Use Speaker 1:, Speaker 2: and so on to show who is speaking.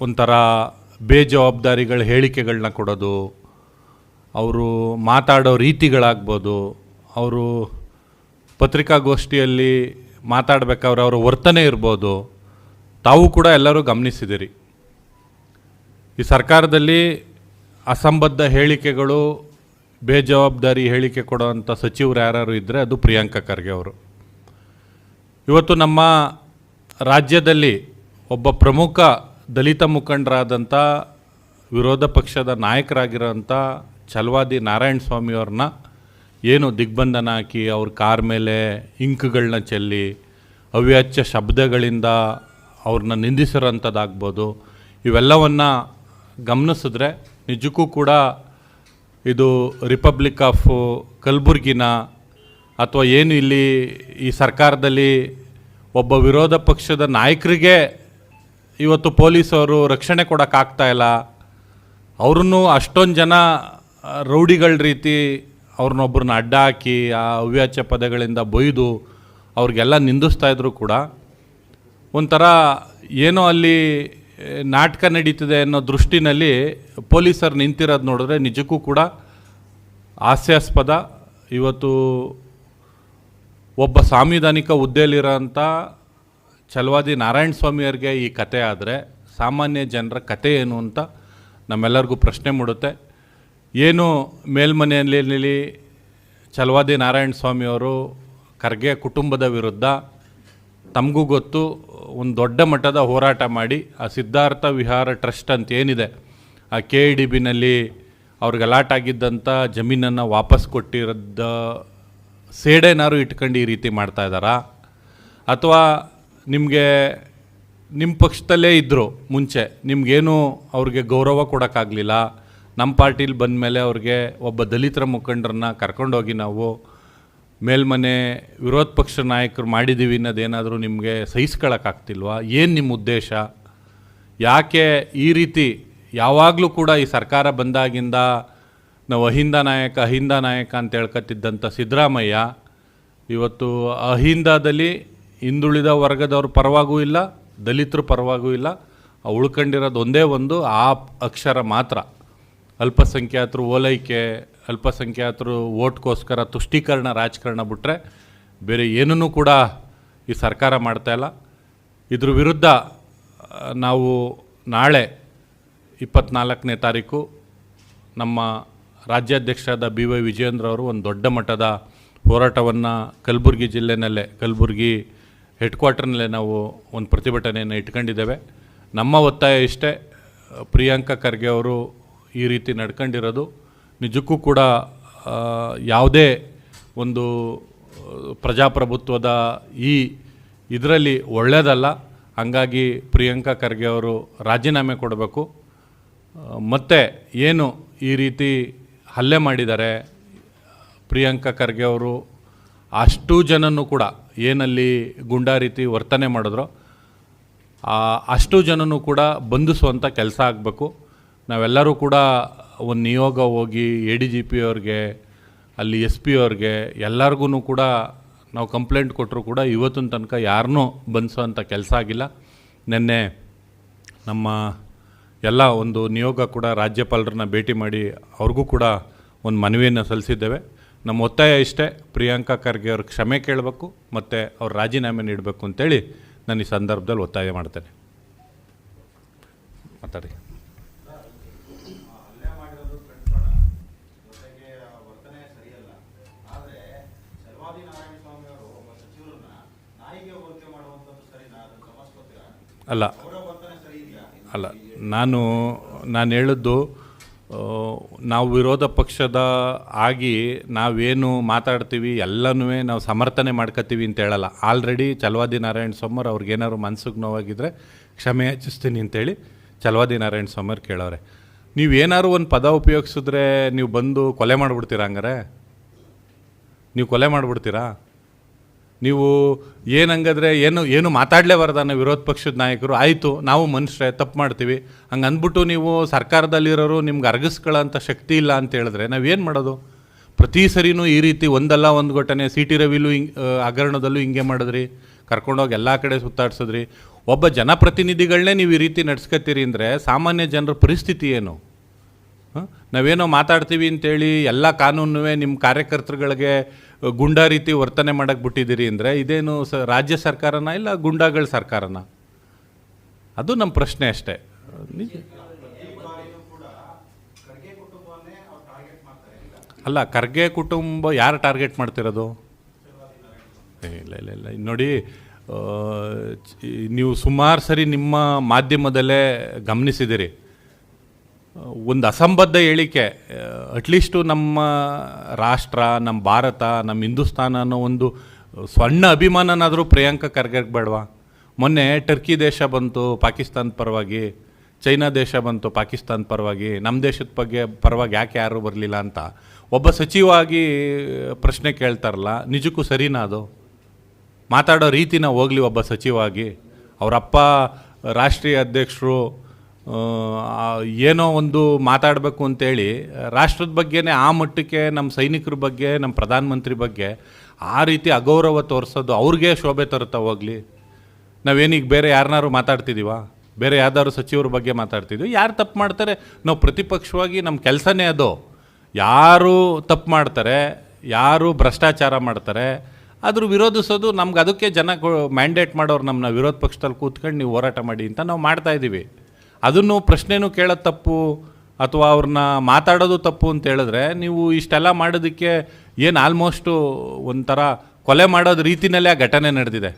Speaker 1: ಒಂಥರ ಬೇಜವಾಬ್ದಾರಿಗಳ ಹೇಳಿಕೆಗಳನ್ನ ಕೊಡೋದು, ಅವರು ಮಾತಾಡೋ ರೀತಿಗಳಾಗ್ಬೋದು, ಅವರು ಪತ್ರಿಕಾಗೋಷ್ಠಿಯಲ್ಲಿ ಮಾತಾಡಬೇಕಾದ್ರೆ ಅವರ ವರ್ತನೆ ಇರ್ಬೋದು, ತಾವು ಕೂಡ ಎಲ್ಲರೂ ಗಮನಿಸಿದಿರಿ. ಈ ಸರ್ಕಾರದಲ್ಲಿ ಅಸಂಬದ್ಧ ಹೇಳಿಕೆಗಳು, ಬೇಜವಾಬ್ದಾರಿ ಹೇಳಿಕೆ ಕೊಡುವಂಥ ಸಚಿವರು ಯಾರು ಇದ್ದರೆ ಅದು ಪ್ರಿಯಾಂಕ ಖರ್ಗೆ ಅವರು. ಇವತ್ತು ನಮ್ಮ ರಾಜ್ಯದಲ್ಲಿ ಒಬ್ಬ ಪ್ರಮುಖ ದಲಿತ ಮುಖಂಡರಾದಂಥ ವಿರೋಧ ಪಕ್ಷದ ನಾಯಕರಾಗಿರೋಂಥ ಛಲವಾದಿ ನಾರಾಯಣ ಸ್ವಾಮಿಯವ್ರನ್ನ ಏನು ದಿಗ್ಬಂಧನ ಹಾಕಿ ಅವ್ರ ಕಾರ್ ಮೇಲೆ ಇಂಕ್ಗಳನ್ನ ಚೆಲ್ಲಿ ಅವ್ಯಾಚ್ಯ ಶಬ್ದಗಳಿಂದ ಅವ್ರನ್ನ ನಿಂದಿಸಿರೋಂಥದ್ದಾಗ್ಬೋದು. ಇವೆಲ್ಲವನ್ನು ಗಮನಿಸಿದ್ರೆ ನಿಜಕ್ಕೂ ಕೂಡ ಇದು ರಿಪಬ್ಲಿಕ್ ಆಫ್ ಕಲಬುರ್ಗಿನ ಅಥವಾ ಏನು ಇಲ್ಲಿ ಈ ಸರ್ಕಾರದಲ್ಲಿ ಒಬ್ಬ ವಿರೋಧ ಪಕ್ಷದ ನಾಯಕರಿಗೆ ಇವತ್ತು ಪೊಲೀಸವರು ರಕ್ಷಣೆ ಕೊಡೋಕ್ಕಾಗ್ತಾ ಇಲ್ಲ. ಅವ್ರನ್ನೂ ಅಷ್ಟೊಂದು ಜನ ರೌಡಿಗಳ ರೀತಿ ಅವ್ರನ್ನೊಬ್ಬರನ್ನ ಅಡ್ಡ ಹಾಕಿ, ಆ, ಅವ್ಯಾಚ್ಯ ಪದಗಳಿಂದ ಬೊಯ್ದು ಅವ್ರಿಗೆಲ್ಲ ನಿಂದಿಸ್ತಾ ಇದ್ರು ಕೂಡ. ಒಂಥರ ಏನೋ ಅಲ್ಲಿ ನಾಟಕ ನಡೀತಿದೆ ಅನ್ನೋ ದೃಷ್ಟಿನಲ್ಲಿ ಪೊಲೀಸರು ನಿಂತಿರೋದು ನೋಡಿದ್ರೆ ನಿಜಕ್ಕೂ ಕೂಡ ಹಾಸ್ಯಾಸ್ಪದ. ಇವತ್ತು ಒಬ್ಬ ಸಾಂವಿಧಾನಿಕ ಹುದ್ದೆಯಲ್ಲಿರೋಂಥ ಛಲವಾದಿ ನಾರಾಯಣ ಸ್ವಾಮಿಯವ್ರಿಗೆ ಈ ಕತೆ ಆದರೆ ಸಾಮಾನ್ಯ ಜನರ ಕತೆ ಏನು ಅಂತ ನಮ್ಮೆಲ್ಲರಿಗೂ ಪ್ರಶ್ನೆ ಮೂಡುತ್ತೆ. ಏನು ಮೇಲ್ಮನೆಯಲ್ಲಿ ಛಲವಾದಿ ನಾರಾಯಣ ಸ್ವಾಮಿಯವರು ಖರ್ಗೆ ಕುಟುಂಬದ ವಿರುದ್ಧ ತಮಗೂ ಗೊತ್ತು ಒಂದು ದೊಡ್ಡ ಮಟ್ಟದ ಹೋರಾಟ ಮಾಡಿ ಆ ಸಿದ್ಧಾರ್ಥ ವಿಹಾರ ಟ್ರಸ್ಟ್ ಅಂತ ಏನಿದೆ, ಆ ಕೆ ಇ ಡಿ ಬಿನಲ್ಲಿ ಅವ್ರಿಗೆ ಅಲಾಟ್ ಆಗಿದ್ದಂಥ ಜಮೀನನ್ನು ವಾಪಸ್ ಕೊಟ್ಟಿರೋದ ಸೇಡೇನಾರು ಇಟ್ಕೊಂಡು ಈ ರೀತಿ ಮಾಡ್ತಾ ಇದ್ದಾರಾ? ಅಥವಾ ನಿಮಗೆ ನಿಮ್ಮ ಪಕ್ಷದಲ್ಲೇ ಇದ್ದರು ಮುಂಚೆ, ನಿಮಗೇನು ಅವ್ರಿಗೆ ಗೌರವ ಕೊಡೋಕ್ಕಾಗಲಿಲ್ಲ? ನಮ್ಮ ಪಾರ್ಟಿಲಿ ಬಂದ ಮೇಲೆ ಅವ್ರಿಗೆ ಒಬ್ಬ ದಲಿತರ ಮುಖಂಡರನ್ನ ಕರ್ಕೊಂಡೋಗಿ ನಾವು ಮೇಲ್ಮನೆ ವಿರೋಧ ಪಕ್ಷ ನಾಯಕರು ಮಾಡಿದ್ದೀವಿ ಅನ್ನೋದೇನಾದರೂ ನಿಮಗೆ ಸಹಿಸ್ಕೊಳಕ್ಕಾಗ್ತಿಲ್ವಾ? ಏನು ನಿಮ್ಮ ಉದ್ದೇಶ? ಯಾಕೆ ಈ ರೀತಿ ಯಾವಾಗಲೂ ಕೂಡ ಈ ಸರ್ಕಾರ ಬಂದಾಗಿಂದ ನಾವು ಅಹಿಂದ ನಾಯಕ ಅಹಿಂದ ನಾಯಕ ಅಂತ ಹೇಳ್ಕತ್ತಿದ್ದಂಥ ಸಿದ್ದರಾಮಯ್ಯ ಇವತ್ತು ಅಹಿಂದದಲ್ಲಿ ಹಿಂದುಳಿದ ವರ್ಗದವ್ರ ಪರವಾಗೂ ಇಲ್ಲ, ದಲಿತರ ಪರವಾಗೂ ಇಲ್ಲ. ಉಳ್ಕೊಂಡಿರೋದು ಒಂದೇ ಒಂದು, ಆ ಅಕ್ಷರ ಮಾತ್ರ. ಅಲ್ಪಸಂಖ್ಯಾತರು ಓಲೈಕೆ, ಅಲ್ಪಸಂಖ್ಯಾತರು ಓಟ್ಗೋಸ್ಕರ ತುಷ್ಟೀಕರಣ, ರಾಜಕಾರಣ ಬಿಟ್ಟರೆ ಬೇರೆ ಏನೂ ಕೂಡ ಈ ಸರ್ಕಾರ ಮಾಡ್ತಾ ಇಲ್ಲ. ಇದ್ರ ವಿರುದ್ಧ, ನಾವು ನಾಳೆ ಇಪ್ಪತ್ನಾಲ್ಕನೇ ತಾರೀಕು ನಮ್ಮ ರಾಜ್ಯಾಧ್ಯಕ್ಷರಾದ ಬಿ ವೈ ವಿಜಯೇಂದ್ರ ಅವರು ಒಂದು ದೊಡ್ಡ ಮಟ್ಟದ ಹೋರಾಟವನ್ನು ಕಲಬುರಗಿ ಜಿಲ್ಲೆಯಲ್ಲೇ ಕಲಬುರಗಿ ಹೆಡ್ ಕ್ವಾರ್ಟರ್ನಲ್ಲೇ ನಾವು ಒಂದು ಪ್ರತಿಭಟನೆಯನ್ನು ಇಟ್ಕೊಂಡಿದ್ದೇವೆ. ನಮ್ಮ ಒತ್ತಾಯ ಇಷ್ಟೇ, ಪ್ರಿಯಾಂಕ ಖರ್ಗೆ ಅವರು ಈ ರೀತಿ ನಡ್ಕೊಂಡಿರೋದು. ನಿಜಕ್ಕೂ ಕೂಡ ಯಾವುದೇ ಒಂದು ಪ್ರಜಾಪ್ರಭುತ್ವದ ಈ ಇದರಲ್ಲಿ ಒಳ್ಳೆಯದಲ್ಲ ಹಾಗಾಗಿ ಪ್ರಿಯಾಂಕಾ ಖರ್ಗೆ ಅವರು ರಾಜೀನಾಮೆ ಕೊಡಬೇಕು. ಮತ್ತು ಏನು ಈ ರೀತಿ ಹಲ್ಲೆ ಮಾಡಿದ್ದಾರೆ ಪ್ರಿಯಾಂಕಾ ಖರ್ಗೆ ಅವರು ಅಷ್ಟು ಜನನೂ ಕೂಡ ಏನಲ್ಲಿ ಗುಂಡಾ ರೀತಿ ವರ್ತನೆ ಮಾಡಿದ್ರು ಅಷ್ಟು ಜನನೂ ಕೂಡ ಬಂಧಿಸುವಂಥ ಕೆಲಸ ಆಗಬೇಕು. ನಾವೆಲ್ಲರೂ ಕೂಡ ಒಂದು ನಿಯೋಗ ಹೋಗಿ ಎ ಡಿ ಜಿ ಪಿ ಅವ್ರಿಗೆ, ಅಲ್ಲಿ ಎಸ್ ಪಿ ಅವ್ರಿಗೆ ಎಲ್ಲರಿಗೂ ಕೂಡ ನಾವು ಕಂಪ್ಲೇಂಟ್ ಕೊಟ್ಟರು ಕೂಡ ಇವತ್ತಿನ ತನಕ ಯಾರನ್ನೂ ಬಂಧಿಸುವಂಥ ಕೆಲಸ ಆಗಿಲ್ಲ. ನಿನ್ನೆ ನಮ್ಮ ಎಲ್ಲ ಒಂದು ನಿಯೋಗ ಕೂಡ ರಾಜ್ಯಪಾಲರನ್ನ ಭೇಟಿ ಮಾಡಿ ಅವ್ರಿಗೂ ಕೂಡ ಒಂದು ಮನವಿಯನ್ನು ಸಲ್ಲಿಸಿದ್ದೇವೆ. ನಮ್ಮ ಒತ್ತಾಯ ಇಷ್ಟೇ. ಪ್ರಿಯಾಂಕಾ ಖರ್ಗೆ ಅವ್ರ ಕ್ಷಮೆ ಕೇಳಬೇಕು ಮತ್ತು ಅವ್ರ ರಾಜೀನಾಮೆ ನೀಡಬೇಕು ಅಂತೇಳಿ ನಾನು ಈ ಸಂದರ್ಭದಲ್ಲಿ ಒತ್ತಾಯ ಮಾಡ್ತೇನೆ. ಮಾತಾಡಿ. ಅಲ್ಲ ಅಲ್ಲ, ನಾನು ನಾನು ಹೇಳಿದ್ದು ನಾವು ವಿರೋಧ ಪಕ್ಷದ ಆಗಿ ನಾವೇನು ಮಾತಾಡ್ತೀವಿ ಎಲ್ಲನೂ ನಾವು ಸಮರ್ಥನೆ ಮಾಡ್ಕೋತೀವಿ ಅಂತ ಹೇಳಲ್ಲ. ಆಲ್ರೆಡಿ ಚಲವಾದಿ ನಾರಾಯಣ ಸೋಮರ್ ಅವ್ರಿಗೇನಾದ್ರು ಮನ್ಸಿಗೆ ನೋವಾಗಿದ್ದರೆ ಕ್ಷಮೆ ಯಾಚಿಸ್ತೀನಿ ಅಂತೇಳಿ ಚಲವಾದಿ ನಾರಾಯಣ ಸೋಮರ್ ಕೇಳವ್ರೆ ನೀವು ಏನಾದ್ರು ಒಂದು ಪದ ಉಪಯೋಗಿಸಿದ್ರೆ ನೀವು ಬಂದು ಕೊಲೆ ಮಾಡಿಬಿಡ್ತೀರಾ ಹಂಗಾರೆ? ನೀವು ಕೊಲೆ ಮಾಡಿಬಿಡ್ತೀರಾ? ನೀವು ಏನಂಗಂದ್ರೆ ಏನು ಏನು ಮಾತಾಡಲೇಬಾರ್ದನ್ನ ವಿರೋಧ ಪಕ್ಷದ ನಾಯಕರು, ಆಯಿತು, ನಾವು ಮನುಷ್ಯರೇ, ತಪ್ಪು ಮಾಡ್ತೀವಿ. ಹಂಗೆ ಅಂದ್ಬಿಟ್ಟು ನೀವು ಸರ್ಕಾರದಲ್ಲಿರೋರು ನಿಮ್ಗೆ ಅರ್ಗಿಸ್ಕೊಳ್ಳೋಂಥ ಶಕ್ತಿ ಇಲ್ಲ ಅಂತ ಹೇಳಿದ್ರೆ ನಾವೇನು ಮಾಡೋದು? ಪ್ರತಿ ಸರಿನೂ ಈ ರೀತಿ ಒಂದಲ್ಲ ಒಂದು ಘಟನೆ ಸಿ ಟಿ ರವಿಲು ಹಿಂಗೆ ಹಗರಣದಲ್ಲೂ ಹಿಂಗೆ ಮಾಡಿದ್ರಿ. ಕರ್ಕೊಂಡೋಗಿ ಎಲ್ಲ ಕಡೆ ಸುತ್ತಾಡ್ಸಿದ್ರಿ. ಒಬ್ಬ ಜನಪ್ರತಿನಿಧಿಗಳನ್ನೇ ನೀವು ಈ ರೀತಿ ನಡ್ಸ್ಕೊತೀರಿ ಅಂದರೆ ಸಾಮಾನ್ಯ ಜನರ ಪರಿಸ್ಥಿತಿ ಏನು? ನಾವೇನೋ ಮಾತಾಡ್ತೀವಿ ಅಂತೇಳಿ ಎಲ್ಲ ಕಾನೂನುವೇ ನಿಮ್ಮ ಕಾರ್ಯಕರ್ತರುಗಳಿಗೆ ಗುಂಡಾ ರೀತಿ ವರ್ತನೆ ಮಾಡಕ್ಕೆ ಬಿಟ್ಟಿದ್ದೀರಿ ಅಂದರೆ ಇದೇನು ಸ ರಾಜ್ಯ ಸರ್ಕಾರನ ಇಲ್ಲ ಗುಂಡಾಗಳ ಸರ್ಕಾರನ? ಅದು ನಮ್ಮ ಪ್ರಶ್ನೆ ಅಷ್ಟೇ. ನಿಜ. ಅಲ್ಲ, ಖರ್ಗೆ ಕುಟುಂಬ ಯಾರು ಟಾರ್ಗೆಟ್ ಮಾಡ್ತಿರೋದು? ಇಲ್ಲ ಇಲ್ಲ ಇಲ್ಲ. ನೋಡಿ ನೀವು ಸುಮಾರು ಸರಿ ನಿಮ್ಮ ಮಾಧ್ಯಮದಲ್ಲೇ ಗಮನಿಸಿದಿರಿ. ಒಂದು ಅಸಂಬದ್ಧ ಹೇಳಿಕೆ. ಅಟ್ಲೀಸ್ಟು ನಮ್ಮ ರಾಷ್ಟ್ರ, ನಮ್ಮ ಭಾರತ, ನಮ್ಮ ಹಿಂದೂಸ್ತಾನ ಅನ್ನೋ ಒಂದು ಸಣ್ಣ ಅಭಿಮಾನನಾದರೂ ಪ್ರಿಯಾಂಕ ಖರ್ಗೆಗೆ ಬೇಡವಾ? ಮೊನ್ನೆ ಟರ್ಕಿ ದೇಶ ಬಂತು, ಪಾಕಿಸ್ತಾನ ಪರವಾಗಿ. ಚೈನಾ ದೇಶ ಬಂತು, ಪಾಕಿಸ್ತಾನ ಪರವಾಗಿ. ನಮ್ಮ ದೇಶದ ಬಗ್ಗೆ ಪರವಾಗಿ ಯಾಕೆ ಯಾರೂ ಬರಲಿಲ್ಲ ಅಂತ. ಒಬ್ಬ ಸಚಿವಾಗಿ ಪ್ರಶ್ನೆ ಕೇಳ್ತಾರಲ್ಲ, ನಿಜಕ್ಕೂ ಸರಿನಾ ಅದು? ಮಾತಾಡೋ ರೀತಿನ ಹೋಗಲಿ ಒಬ್ಬ ಸಚಿವಾಗಿ ಅವರಪ್ಪ ರಾಷ್ಟ್ರೀಯ ಅಧ್ಯಕ್ಷರು ಏನೋ ಒಂದು ಮಾತಾಡಬೇಕು ಅಂತೇಳಿ ರಾಷ್ಟ್ರದ ಬಗ್ಗೆನೇ, ಆ ಮಟ್ಟಕ್ಕೆ ನಮ್ಮ ಸೈನಿಕರ ಬಗ್ಗೆ ನಮ್ಮ ಪ್ರಧಾನಮಂತ್ರಿ ಬಗ್ಗೆ ಆ ರೀತಿ ಅಗೌರವ ತೋರಿಸೋದು ಅವ್ರಿಗೆ ಶೋಭೆ ತರುತ್ತಾ ಹೋಗಲಿ. ನಾವೇನೀಗ ಬೇರೆ ಯಾರನ್ನಾರು ಮಾತಾಡ್ತಿದ್ದೀವ ಬೇರೆ ಯಾವ್ದಾದ್ರು ಸಚಿವರ ಬಗ್ಗೆ ಮಾತಾಡ್ತಿದ್ವಿ. ಯಾರು ತಪ್ಪು ಮಾಡ್ತಾರೆ? ನಾವು ಪ್ರತಿಪಕ್ಷವಾಗಿ ನಮ್ಮ ಕೆಲಸನೇ ಅದು. ಯಾರು ತಪ್ಪು ಮಾಡ್ತಾರೆ, ಯಾರು ಭ್ರಷ್ಟಾಚಾರ ಮಾಡ್ತಾರೆ, ಅದ್ರ ವಿರೋಧಿಸೋದು ನಮ್ಗೆ ಅದಕ್ಕೆ ಜನ ಮ್ಯಾಂಡೇಟ್ ಮಾಡೋರು ನಮ್ಮನ್ನ ವಿರೋಧ ಪಕ್ಷದಲ್ಲಿ ಕೂತ್ಕೊಂಡು ನೀವು ಹೋರಾಟ ಮಾಡಿ ಅಂತ ನಾವು ಮಾಡ್ತಾ ಇದ್ದೀವಿ ಅದನ್ನು ಪ್ರಶ್ನೆನೂ ಕೇಳೋದು ತಪ್ಪು ಅಥವಾ ಅವ್ರನ್ನ ಮಾತಾಡೋದು ತಪ್ಪು ಅಂತ ಹೇಳಿದ್ರೆ ನೀವು ಇಷ್ಟೆಲ್ಲ ಮಾಡೋದಕ್ಕೆ ಏನು ಆಲ್ಮೋಸ್ಟು ಒಂಥರ ಕೊಲೆ ಮಾಡೋದು ರೀತಿನಲ್ಲೇ ಆ ಘಟನೆ ನಡೆದಿದೆ.